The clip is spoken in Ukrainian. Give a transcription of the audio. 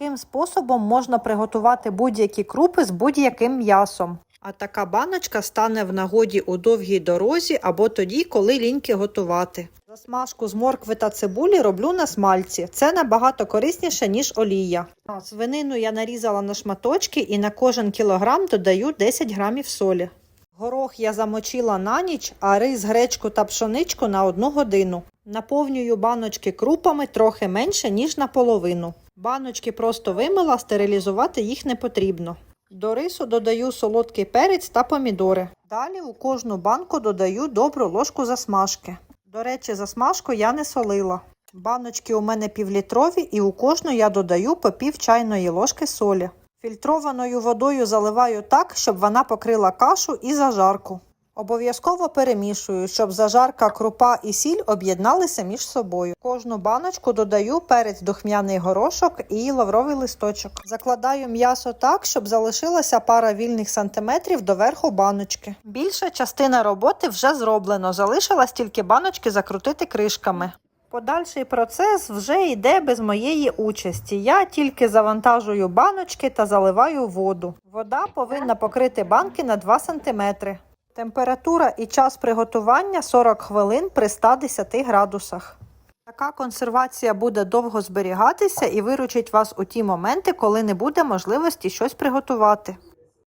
Таким способом можна приготувати будь-які крупи з будь-яким м'ясом. А така баночка стане в нагоді у довгій дорозі або тоді, коли ліньки готувати. Засмажку з моркви та цибулі роблю на смальці. Це набагато корисніше, ніж олія. Свинину я нарізала на шматочки і на кожен кілограм додаю 10 грамів солі. Горох я замочила на ніч, а рис, гречку та пшоничку на одну годину. Наповнюю баночки крупами трохи менше, ніж наполовину. Баночки просто вимила, стерилізувати їх не потрібно. До рису додаю солодкий перець та помідори. Далі у кожну банку додаю добру ложку засмажки. До речі, засмажку я не солила. Баночки у мене півлітрові і у кожну я додаю по пів чайної ложки солі. Фільтрованою водою заливаю так, щоб вона покрила кашу і зажарку. Обов'язково перемішую, щоб зажарка, крупа і сіль об'єдналися між собою. Кожну баночку додаю перець духмяний горошок і лавровий листочок. Закладаю м'ясо так, щоб залишилася пара вільних сантиметрів до верху баночки. Більша частина роботи вже зроблено, залишилась тільки баночки закрутити кришками. Подальший процес вже йде без моєї участі. Я тільки завантажую баночки та заливаю воду. Вода повинна покрити банки на 2 см. Температура і час приготування 40 хвилин при 110 градусах. Така консервація буде довго зберігатися і виручить вас у ті моменти, коли не буде можливості щось приготувати.